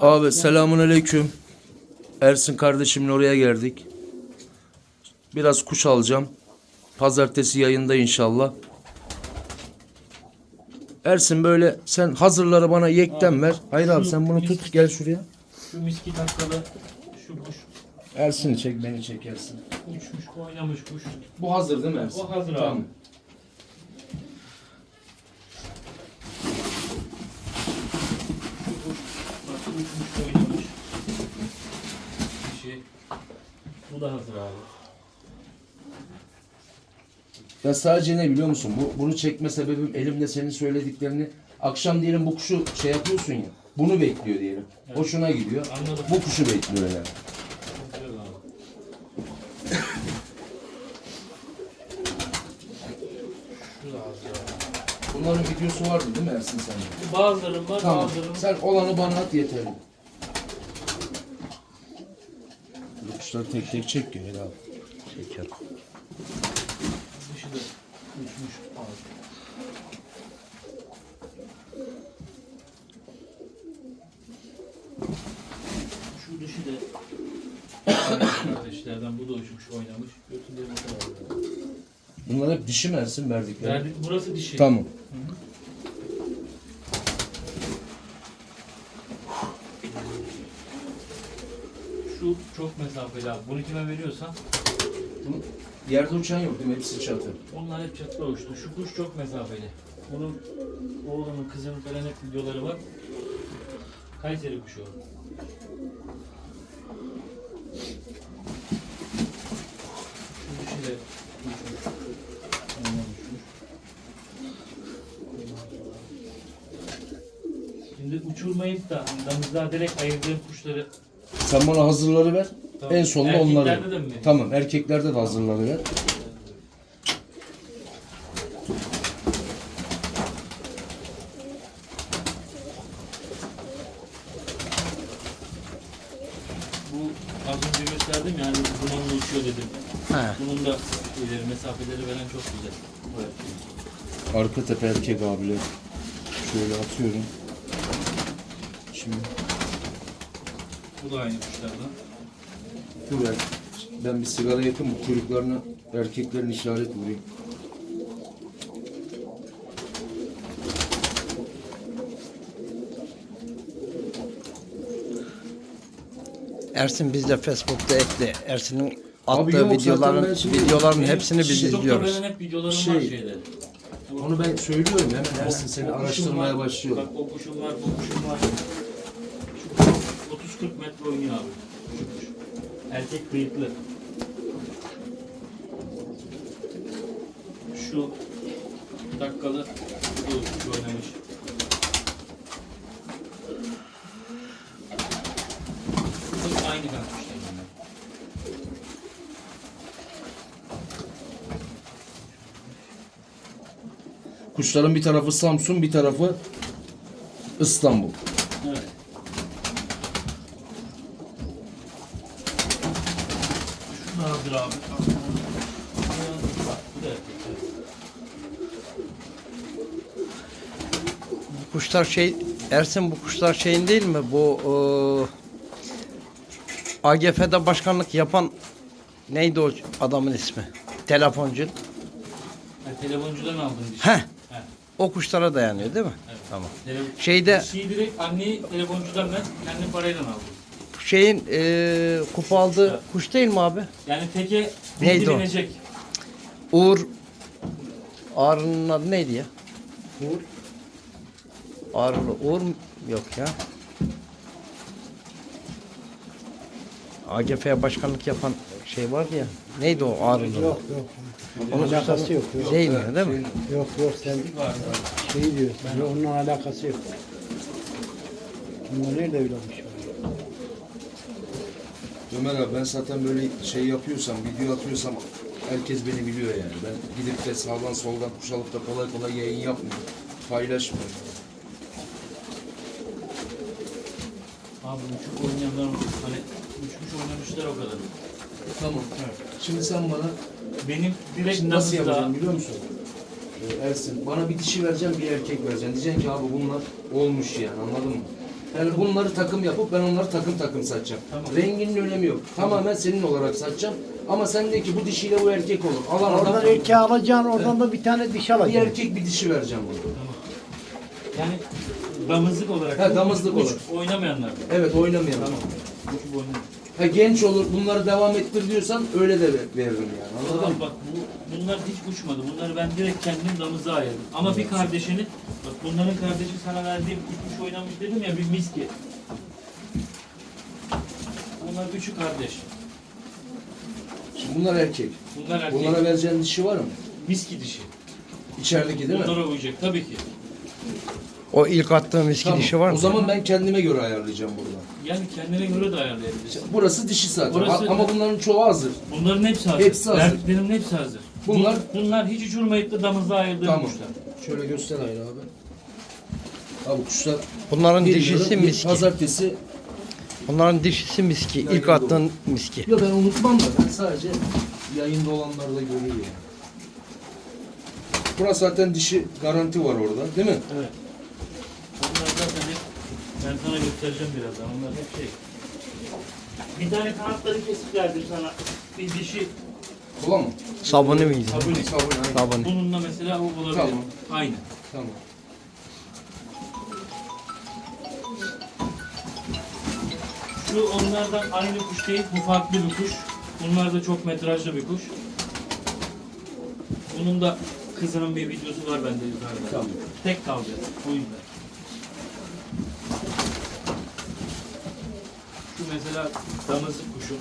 Abi selamun aleyküm. Ersin kardeşimle oraya geldik. Biraz kuş alacağım. Pazartesi yayında inşallah. Ersin böyle sen hazırları bana yekten ver. Hayır abi sen bunu tut gel şuraya. Şu miski takkalı şu kuş Ersin'i çek beni çek Ersin. uçmuş oynamış kuş. Bu hazır değil mi Ersin? O hazır abi. Tamam kuş bak şu uçmuş oynamış. Dişi. Bu da hazır abi. Ya sadece ne biliyor musun? Bu bunu çekme sebebim elimde senin söylediklerini akşam diyelim bu kuşu şey yapıyorsun ya. Bunu bekliyor diyelim. Hoşuna gidiyor. Anladım. Bu kuşu bekliyor yani. Çok güzel abi. Şu da hazır abi. Bunların videosu vardı değil mi Ersin sende? Bazılarım var Tamam. bazılarım. Sen olanı bana at yeterli. Bu kuşları tek tek çek Gönül abi. Çeker. Dışı da uçmuş abi. Şu dışı da kardeşlerden bu da uçmuş oynamış. Götünde ne kadar var? Bunlar hep dişi mi Ersin verdikleri? Verdik, burası dişi. Tamam. Şu çok mesafeli abi. Bunu kime veriyorsan Bunun yerde uçan yok değil mi? Hepsi çatı. onlar hep çatıda uçtu. Şu kuş çok mesafeli. Bunun oğlunun kızının falan hep videoları var. Kayseri kuşu o. Şu dişi de uçmuş. Ondan uçmuş. Şimdi uçurmayıp da damızlığa direkt ayırdığım kuşları Sen bana hazırları ver. Tamam. En sonunda onları. De mi? Tamam erkeklerde de hazırları ver. Bu az önce gösterdim yani dumanla uçuyor dedim. He. Bunun da şeyleri, mesafeleri veren çok güzel. Arka tepe erkek abiler. Şöyle atıyorum. Şimdi Bu da aynı kuşlardan. dur ben, ben bir sigara yakın bu kuyruklarına erkeklerin işaret vurayım. Ersin biz de Facebook'ta ekle. Ersin'in Abi attığı yok, zaten videoların ben şimdi- videoların Benim hepsini biz TikTok'ta izliyoruz. veren hep videolarım Şey, var şeyde. Onu ben söylüyorum hemen Ersin seni O kuşum araştırmaya var, başlıyorum. Bak o kuşum var, bu kuşum var. Şu kuş 30-40 metre oynuyor abi. Kuş. Erkek kıyıklı. Şu dakikalı bu oynamış. Aynı kuşlarından. Kuşların bir tarafı Samsun, bir tarafı İstanbul. Evet. Hazır abi. Bu kuşlar şey Ersin bu kuşlar şeyin değil mi? Bu e, AGF'de başkanlık yapan neydi o adamın ismi? Telefoncu. Telefoncudan aldım dişi. Heh. Heh, O kuşlara dayanıyor değil mi? evet. Tamam. Tele- Şeyde Dişiyi direkt anneyi telefoncudan ben kendi parayla aldım. Şeyin e, kupa aldığı kuş değil mi abi? Yani teke Neydi o? binecek. Uğur Ağrı'nın adı neydi ya? Uğur. Ağrılı Uğur mu? yok ya. AGF'ye başkanlık yapan şey var ya. Neydi o Ağrılı? Yok yok. Onun alakası yok. yok. Değil mi? Değil mi? Yok yok sen şey diyorsun. Yani onunla alakası yok. Bunlar nerede öyle olmuş? Ömer abi ben zaten böyle şey yapıyorsam, video atıyorsam herkes beni biliyor yani. Ben gidip de sağdan soldan kuş alıp da kolay kolay yayın yapmıyorum. Paylaşmıyorum. Abi uçuk oynayanlar hani uçmuş oynamışlar o kadar. Tamam. Şimdi sen bana Benim direkt şimdi nasıl yapacağım biliyor musun? e, Ersin bana bir dişi vereceğim bir erkek vereceğim. Diyeceksin ki abi bunlar olmuş yani anladın mı? Yani bunları takım yapıp ben onları takım takım satacağım. Tamam. Renginin önemi yok. Tamamen senin olarak satacağım. Ama sen de ki bu dişiyle bu erkek olur. Alan adam Oradan erkeği alacaksın, oradan da bir tane dişi bir alacaksın. erkek bir dişi vereceğim bunu. Yani damızlık olarak. Ha, damızlık uç, olarak. Oynamayanlar. Evet oynamayan. Tamam. Uç boynu. Ha, genç olur bunları devam ettir diyorsan öyle de ver- veririm yani anladın mı? bak bu, bunlar hiç uçmadı. Bunları ben direkt kendim damıza ayırdım. Ama bir kardeşini, bak bunların kardeşi sana verdiğim uçmuş oynamış dedim ya bir miski. Bunlar üçü kardeş. Şimdi bunlar erkek. Bunlar erkek. Bunlara vereceğin dişi var mı? Miski dişi. İçerideki değil mi? Bunlara uyacak tabii ki. O ilk attığım eski Tamam. dişi var mı? O zaman ben kendime göre ayarlayacağım burada. Yani kendine göre de ayarlayabilirsin. Burası dişi zaten. Burası- Ama bunların çoğu hazır. Bunların hepsi hazır. Hepsi hazır. Verdiklerim hepsi hazır. Bunlar- Bun- bunlar hiç uçurmayıp da damızda ayırdığım Tamam. kuşlar. Şöyle göster Ayla abi. Abi kuşlar Bunların dişisi miski. Pazartesi. Bunların dişisi miski. İlk Yayında attığın miski. Ya ben unutmam da ben sadece yayında olanlarda görüyor yani. Burası zaten dişi garanti var orada değil mi? Evet. Ben sana göstereceğim birazdan. Onlar hep şey. Bir tane kanatları kesik verdim sana. Bir dişi Ulan mı? Sabunu muydu? sabuni. Sabun aynen. Sabunu. Bununla mesela o olabilir. Tamam. Aynı. Tamam. Şu onlardan aynı kuş değil, bu farklı bir kuş. Bunlar da çok metrajlı bir kuş. Bunun da kızının bir videosu var bende yukarıda. Tamam. Tek kalacağız. Bu yüzden. Mesela damızlık kuşu.